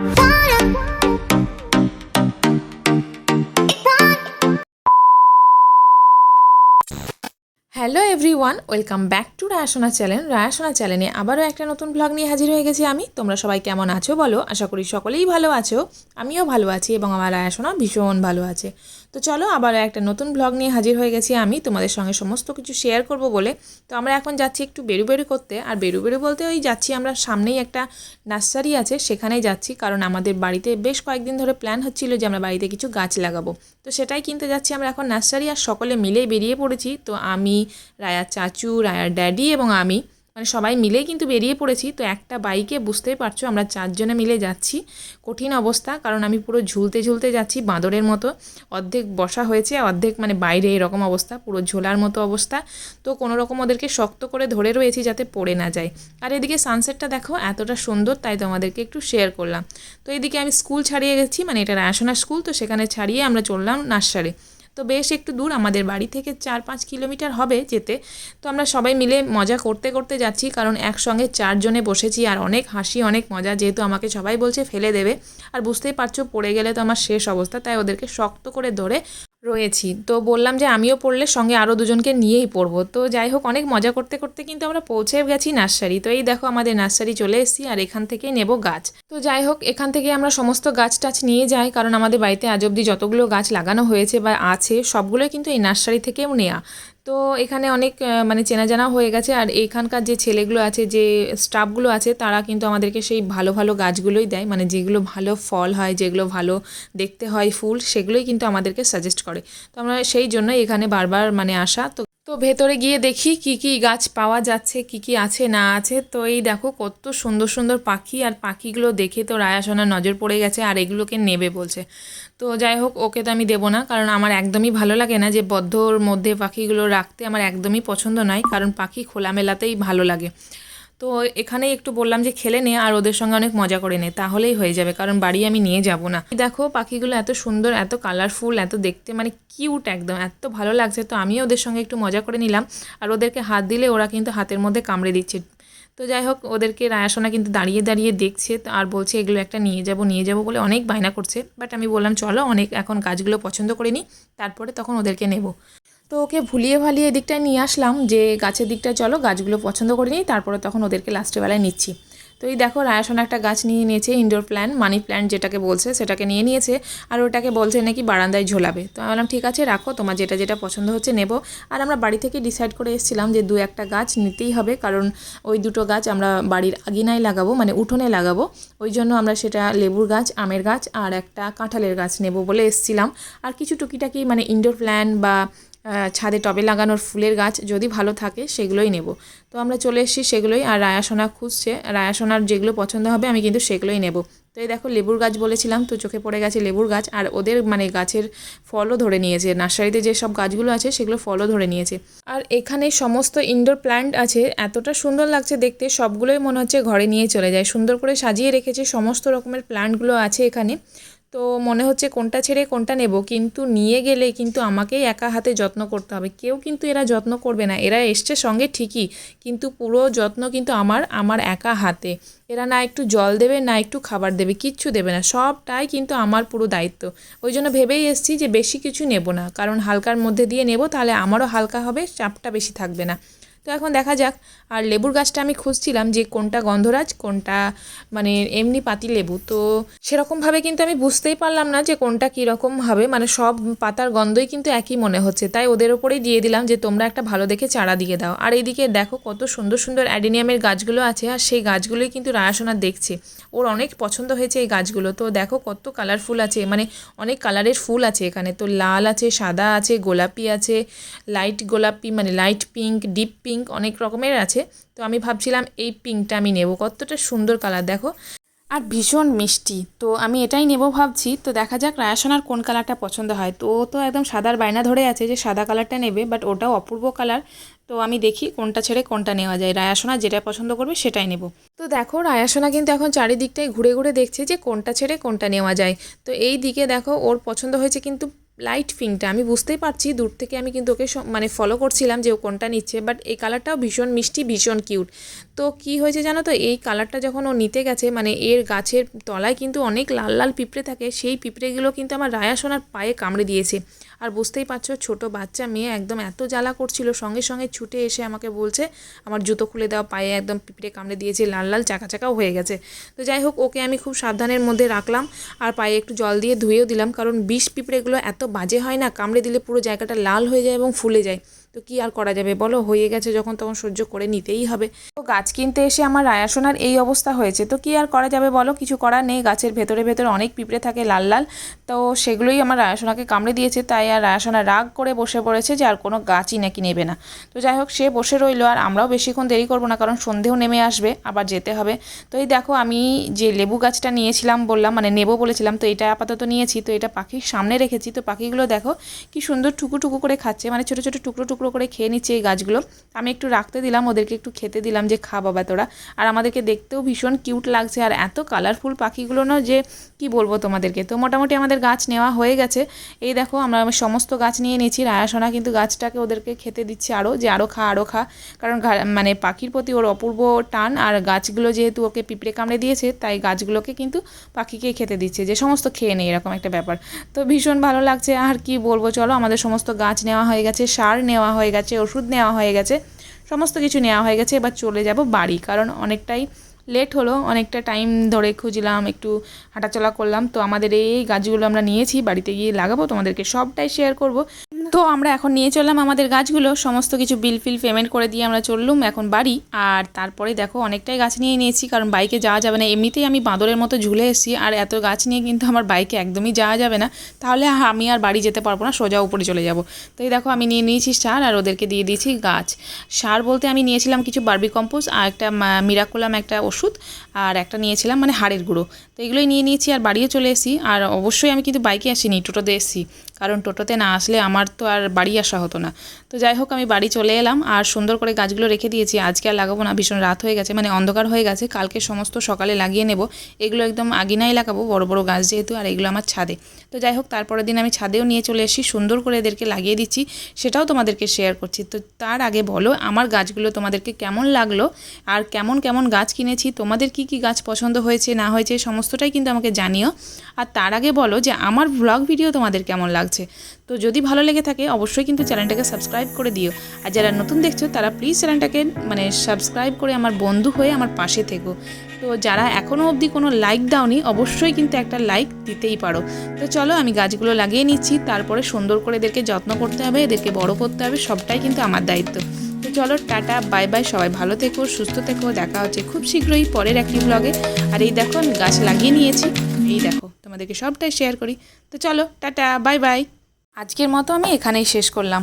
Bye. Hello everyone, welcome back to Rayasona channel. Rayasona চ্যানেলে আবারও একটা নতুন ব্লগ নিয়ে হাজির হয়ে গেছি আমি। তোমরা সবাই কেমন আছো বলো? আশা করি সকলেই ভালো আছো। আমিও ভালো আছি এবং আমার রায়াসোনা ভীষণ ভালো আছে। তো চলো আবারও একটা নতুন ব্লগ নিয়ে হাজির হয়ে গেছি আমি। তোমাদের সঙ্গে সমস্ত কিছু শেয়ার করব বলে। তো আমরা এখন যাচ্ছি একটু বেরু বেরু করতে। আর বেরু বেরু বলতে ওই যাচ্ছি আমরা সামনেই একটা নার্সারি আছে। সেখানেই যাচ্ছি কারণ আমাদের বাড়িতে বেশ কয়েকদিন ধরে প্ল্যান হচ্ছিল যে আমরা বাড়িতে কিছু গাছ লাগাবো। তো সেটাই কিনতে যাচ্ছি আমরা এখন নার্সারি আর সকলে মিলেই বেরিয়ে পড়েছি। তো আমি, রায়ার চাচু, রায়ার ড্যাডি এবং আমি। মানে সবাই মিলেই কিন্তু বেরিয়ে পড়েছি। তো একটা বাইকে বুঝতেই পারছ আমরা চারজনে মিলে যাচ্ছি। কঠিন অবস্থা, কারণ আমি পুরো ঝুলতে ঝুলতে যাচ্ছি বাঁদরের মতো। অর্ধেক বসা হয়েছে, অর্ধেক মানে বাইরে এরকম অবস্থা, পুরো ঝোলার মতো অবস্থা। তো কোনো রকম ওদেরকে শক্ত করে ধরে রয়েছি যাতে পড়ে না যায়। আর এদিকে সানসেটটা দেখো, এতটা সুন্দর, তাই তোমাদেরকে একটু শেয়ার করলাম। তো এদিকে আমি স্কুল ছাড়িয়ে গেছি মানে এটা রায়সোনা স্কুল তো সেখানে ছাড়িয়ে আমরা চললাম নার্সারি তো বেশ একটু দূর, আমাদের বাড়ি থেকে চার পাঁচ কিলোমিটার হবে যেতে। তো আমরা সবাই মিলে মজা করতে করতে যাচ্ছি, কারণ একসঙ্গে চারজনে বসেছি আর অনেক হাসি, অনেক মজা। যেহেতু আমাকে সবাই বলছে ফেলে দেবে, আর বুঝতেই পারছ পড়ে গেলে তো আমার শেষ অবস্থা, তাই ওদেরকে শক্ত করে ধরে রয়েছি। তো বললাম যে আমিও পড়লে সঙ্গে আরও দুজনকে নিয়েই পড়ব। তো যাই হোক, অনেক মজা করতে করতে কিন্তু আমরা পৌঁছে গেছি নার্সারি। তো এই দেখো আমাদের নার্সারি চলে এসেছি আর এখান থেকেই নেব গাছ। তো যাই হোক, এখান থেকে আমরা সমস্ত গাছ টাছ নিয়ে যাই, কারণ আমাদের বাড়িতে আজ অবধি যতগুলো গাছ লাগানো হয়েছে বা আছে, সবগুলোই কিন্তু এই নার্সারি থেকেও নেওয়া তো এখানে অনেক মানে চেনা জানা হয়ে গেছে। আর এখানকার যে ছেলেগুলো আছে, যে স্টাফগুলো আছে, তারা কিন্তু আমাদেরকে সেই ভালো ভালো গাছগুলোই দেয়। মানে যেগুলো ভালো ফল হয়, যেগুলো ভালো দেখতে হয় ফুল, সেগুলোই কিন্তু আমাদেরকে সাজেস্ট করে। তো আমরা সেই জন্য এখানে বারবার মানে আসা। তো তো ভেতরে গিয়ে দেখি কি কি গাছ পাওয়া যাচ্ছে, কি কি আছে, না আছে। তো এই দেখো কত সুন্দর সুন্দর পাখি, আর পাখিগুলো দেখে তো রায়াসোনার নজর পড়ে গেছে, আর এগুলোকে নেবে বলছে। তো যাই হোক, ওকে তো আমি দেবো না, কারণ আমার একদমই ভালো লাগে না যে বদ্ধর মধ্যে পাখিগুলো রাখতে আমার একদমই পছন্দ নয়, কারণ পাখি খোলামেলাতেই ভালো লাগে। তো এখানেই একটু বললাম যে খেলে নে আর ওদের সঙ্গে অনেক মজা করে নে, তাহলেই হয়ে যাবে, কারণ বাড়ি আমি নিয়ে যাব না। দেখো পাখিগুলো এত সুন্দর, এত কালারফুল এত দেখতে মানে কিউট একদম, এত ভালো লাগছে, তো আমিও ওদের সঙ্গে একটু মজা করে নিলাম। আর ওদেরকে হাত দিলে ওরা কিন্তু হাতের মধ্যে কামড়ে দিচ্ছে। তো যাই হোক, ওদেরকে রায়াসোনা কিন্তু দাঁড়িয়ে দাঁড়িয়ে দেখছে আর বলছে, এগুলো একটা নিয়ে যাব নিয়ে যাব বলে অনেক বায়না করছে। বাট আমি বললাম, চলো অনেক, এখন গাছগুলো পছন্দ করে তারপরে তখন ওদেরকে নেব। তো ওকে ভুলিয়ে ভালিয়ে এদিকটায় নিয়ে আসলাম যে গাছের দিকটায় চলো, গাছগুলো পছন্দ করে নিই, তারপরে তখন ওদেরকে লাস্টের বেলায় নিচ্ছি। তো এই দেখো রায়াসোনা একটা গাছ নিয়ে নিয়েছে ইনডোর প্ল্যান্ট মানি প্ল্যান্ট যেটাকে বলছে, সেটাকে নিয়ে নিয়েছে আর ওটাকে বলছে নাকি বারান্দায় ঝোলাবে। তো আমি বললাম, ঠিক আছে, রাখো, তোমার যেটা যেটা পছন্দ হচ্ছে নেব। আর আমরা বাড়ি থেকে ডিসাইড করে এসেছিলাম যে দু একটা গাছ নিতেই হবে, কারণ ওই দুটো গাছ আমরা বাড়ির আগিনায় লাগাবো মানে উঠোনে লাগাবো। ওই জন্য আমরা সেটা লেবুর গাছ, আমের গাছ আর একটা কাঁঠালের গাছ নেব বলে এসেছিলাম। আর কিছু টুকিটাকি মানে ইনডোর প্ল্যান্ট বা ছাদে টবে লাগানোর ফুলের গাছ যদি ভালো থাকে সেগুলোই নেব। তো আমরা চলে এসেছি সেগুলোই, আর রায়াসোনা খুঁজছে। রায়াসোনার যেগুলো পছন্দ হবে আমি কিন্তু সেগুলোই নেব। তো এই দেখো লেবুর গাছ বলেছিলাম, তো চোখে পড়ে গেছে লেবুর গাছ, আর ওদের মানে গাছের ফলও ধরে নিয়েছে। নার্সারিতে যে সব গাছগুলো আছে সেগুলো ফলও ধরে নিয়েছে। আর এখানে সমস্ত ইনডোর প্ল্যান্ট আছে, এতটা সুন্দর লাগছে দেখতে, সবগুলোই মনে হচ্ছে ঘরে নিয়ে চলে যায়। সুন্দর করে সাজিয়ে রেখেছে, সমস্ত রকমের প্ল্যান্টগুলো আছে এখানে। তো মনে হচ্ছে কোনটা ছেড়ে কোনটা নেব, কিন্তু নিয়ে গেলে কিন্তু আমাকেই একা হাতে যত্ন করতে হবে। কেউ কিন্তু এরা যত্ন করবে না, এরা এসছে সঙ্গে ঠিকই, কিন্তু পুরো যত্ন কিন্তু আমার আমার একা হাতে। এরা না একটু জল দেবে, না একটু খাবার দেবে, কিচ্ছু দেবে না, সবটাই কিন্তু আমার পুরো দায়িত্ব। ওই জন্য ভেবেই এসছি যে বেশি কিছু নেব না, কারণ হালকার মধ্যে দিয়ে নেব, তাহলে আমারও হালকা হবে, চাপটা বেশি থাকবে না। তো এখন দেখা যাক। আর লেবুর গাছটা আমি খুঁজছিলাম যে কোনটা গন্ধরাজ, কোনটা মানে এমনি পাতি লেবু। তো সেরকমভাবে কিন্তু আমি বুঝতেই পারলাম না যে কোনটা কীরকম হবে। মানে সব পাতার গন্ধই কিন্তু একই মনে হচ্ছে। তাই ওদের ওপরেই দিয়ে দিলাম যে তোমরা একটা ভালো দেখে চারা দিয়ে দাও। আর এইদিকে দেখো কত সুন্দর সুন্দর অ্যাডেনিয়ামের গাছগুলো আছে আর সেই গাছগুলোই কিন্তু রায়াসোনা দেখছে। ওর অনেক পছন্দ হয়েছে এই গাছগুলো। তো দেখো কত কালারফুল আছে। মানে অনেক কালারের ফুল আছে এখানে। তো লাল আছে, সাদা আছে, গোলাপি আছে, লাইট গোলাপি মানে লাইট পিঙ্ক, ডিপ পিঙ্ক অনেক রকমের আছে। তো আমি ভাবছিলাম এই পিঙ্কটা আমি নেব। কতটা সুন্দর কালার দেখো। আর ভীষণ মিষ্টি। তো আমি এটাই নেব ভাবছি। তো দেখা যাক রায়াসোনার কোন কালারটা পছন্দ হয়। তো ও তো একদম সাদার বায়না ধরে আছে যে সাদা কালারটা নেবে বাট ওটাও অপূর্ব কালার তো আমি দেখি কোনটা ছেড়ে কোনটা নেওয়া যায়। রায়াসোনা যেটা পছন্দ করবে সেটাই নেব। তো দেখো, রায়াসোনা কিন্তু এখন চারিদিকটাই ঘুরে ঘুরে দেখছে যে কোনটা ছেড়ে কোনটা নেওয়া যায়। তো এই দিকে দেখো, ওর পছন্দ হয়েছে কিন্তু লাইট পিঙ্কটা আমি বুঝতেই পারছি, দূর থেকে আমি কিন্তু ওকে মানে ফলো করছিলাম যে ও কোনটা নিচ্ছে বাট এই কালারটাও ভীষণ মিষ্টি, ভীষণ কিউট তো কি হয়েছে জানো তো, এই কালারটা যখন ও নিতে গেছে মানে এর গাছের তলায় কিন্তু অনেক লাল লাল পিঁপড়ে থাকে, সেই পিঁপড়েগুলো কিন্তু আমার রায়া সোনার পায়ে কামড়ে দিয়েছে। আর বুঝতেই পারছ, ছোট বাচ্চা, মেয়ে একদম এত জ্বালা করছিল, সঙ্গে সঙ্গে ছুটে এসে আমাকে বলছে, আমার জুতো খুলে দেওয়া পায়ে একদম পিঁপড়ে কামড়ে দিয়েছে, লাল লাল চাকা চাকাও হয়ে গেছে। তো যাই হোক, ওকে আমি খুব সাবধানের মধ্যে রাখলাম আর পায়ে একটু জল দিয়ে ধুয়েও দিলাম, কারণ বিষ পিঁপড়েগুলো এত বাজে হয় না, কামড়ে দিলে পুরো জায়গাটা লাল হয়ে যায় এবং ফুলে যায়। তো কি আর করা যাবে বলো? হয়ে গেছে যখন, তখন সহ্য করে নিতেই হবে। তো গাছ কিনতে এসে আমার রায়াসোনার এই অবস্থা হয়েছে। তো কি আর করা যাবে বলো? কিছু করার নেই, গাছের ভেতরে ভেতরে অনেক পিঁপড়ে থাকে লাল লাল। তো সেগুলোই আমার রায়াসোনাকে কামড়ে দিয়েছে, তাই আর রায়াসোনা রাগ করে বসে পড়েছে যে আর কোনো গাছই নাকি নেবে না। তো যাই হোক, সে বসে রইল আর আমরাও বেশিক্ষণ দেরি করব না, কারণ সন্ধেও নেমে আসবে, আবার যেতে হবে। তো এই দেখো, আমি যে লেবু গাছটা নিয়েছিলাম বললাম মানে নেব বলেছিলাম, তো এটা আপাতত নিয়েছি, তো এটা পাখির সামনে রেখেছি। তো পাখিগুলো দেখো, কি সুন্দর টুকু টুকু করে খাচ্ছে মানে ছোটো ছোটো টুকরো টুকরো করে খেয়ে নিচ্ছে এই গাছগুলো। আমি একটু রাখতে দিলাম, ওদেরকে একটু খেতে দিলাম যে খা বাবা তোরা। আর আমাদেরকে দেখতেও ভীষণ কিউট লাগছে, আর এত কালারফুল পাখিগুলো না যে, কি বলব তোমাদেরকে? তো মোটামুটি আমাদের গাছ নেওয়া হয়ে গেছে। এই দেখো, আমরা সমস্ত গাছ নিয়ে নিয়েছি রায়াসোনা কিন্তু গাছটাকে ওদেরকে খেতে দিচ্ছে আরও যে আরও খা আরও খা। কারণ মানে পাখির প্রতি ওর অপূর্ব টান আর গাছগুলো যেহেতু ওকে পিঁপড়ে কামড়ে দিয়েছে, তাই গাছগুলোকে কিন্তু পাখিকে খেতে দিচ্ছে। যে সমস্ত খেয়ে নেই এরকম একটা ব্যাপার। তো ভীষণ ভালো লাগছে, আর কি বলব? চলো, আমাদের সমস্ত গাছ নেওয়া হয়ে গেছে, সার নেওয়া হয়ে গেছে, ওষুধ নেওয়া হয়ে গেছে, সমস্ত কিছু নেওয়া হয়ে গেছে। এবার চলে যাব বাড়ি, কারণ অনেকটাই লেট হলো, অনেকটা টাইম ধরে খুঁজলাম, একটু হাঁটাচলা করলাম। তো আমাদের এই গাছগুলো আমরা নিয়েছি, বাড়িতে গিয়ে লাগাবো, তোমাদেরকে সবটাই শেয়ার করব। তো আমরা এখন নিয়ে চললাম আমাদের গাছগুলো, সমস্ত কিছু বিল ফিল পেমেন্ট করে দিয়ে আমরা চললুম এখন বাড়ি। আর তারপরে দেখো অনেকটাই গাছ নিয়ে নিয়েছি, কারণ বাইকে যাওয়া যাবে না। এমনিতেই আমি বাঁদরের মতো ঝুলে এসেছি, আর এত গাছ নিয়ে কিন্তু আমার বাইকে একদমই যাওয়া যাবে না। তাহলে আমি আর বাড়ি যেতে পারব না, সোজা উপরে চলে যাব। তো এই দেখো আমি নিয়ে নিয়েছি সার, আর ওদেরকে দিয়ে দিয়েছি গাছ। সার বলতে আমি নিয়েছিলাম কিছু বার্বি কম্পোজ আর একটা মিরাকুলাম একটা ওষুধ, আর একটা নিয়েছিলাম মানে হাড়ের গুঁড়ো। তো এগুলোই নিয়ে নিয়েছি, আর বাড়িও চলে এসেছি। আর অবশ্যই আমি কিন্তু বাইকে আসিনি, টোটোতে এসেছি। কারণ টোটোতে না আসলে আমার তো আর বাড়ি আসা হতো না। তো যাই হোক, আমি বাড়ি চলে এলাম আর সুন্দর করে গাছগুলো রেখে দিয়েছি। আজকে আর লাগাবো না, ভীষণ রাত হয়ে গেছে মানে অন্ধকার হয়ে গেছে। কালকে সমস্ত সকালে লাগিয়ে নেব। এগুলো একদম আগিনাই লাগাবো, বড় বড় গাছ যেহেতু, আর এগুলো আমার ছাদে। তো যাই হোক, তারপরের দিন আমি ছাদেও নিয়ে চলে এসেছি, সুন্দর করে এদেরকে লাগিয়ে দিচ্ছি, সেটাও তোমাদেরকে শেয়ার করছি। তো তার আগে বলো, আমার গাছগুলো তোমাদেরকে কেমন লাগল? আর কেমন কেমন গাছ কিনেছি? তোমাদের কি কি গাছ পছন্দ হয়েছে, না হয়েছে সমস্তটাই কিন্তু আমাকে জানিও। আর তার আগে বলো যে, আমার ব্লগ ভিডিও তোমাদের কেমন লাগছে? তো যদি ভালো লেগে থাকে, অবশ্যই কিন্তু চ্যানেলটাকে সাবস্ক্রাইব করে দিও। আর যারা নতুন দেখছ, তারা প্লিজ চ্যানেলটাকে মানে সাবস্ক্রাইব করে আমার বন্ধু হয়ে আমার পাশে থেকো। তো যারা এখনও অবধি কোনো লাইক দাওনি, অবশ্যই কিন্তু একটা লাইক দিতেই পারো। তো চলো, আমি গাছগুলো লাগিয়ে নিচ্ছি। তারপরে সুন্দর করে এদেরকে যত্ন করতে হবে, এদেরকে বড় করতে হবে, সবটাই কিন্তু আমার দায়িত্ব। তো চলো, টাটা বাই বাই সবাই ভালো থেকো, সুস্থ থেকো, দেখা হচ্ছে খুব শীঘ্রই পরের একটি ব্লগে আর এই দেখো, আমি গাছ লাগিয়ে নিয়েছি। এই দেখো। তোমাদেরকে সবটাই শেয়ার করি। তো চলো, টাটা বাই বাই আজকের মতো আমি এখানেই শেষ করলাম।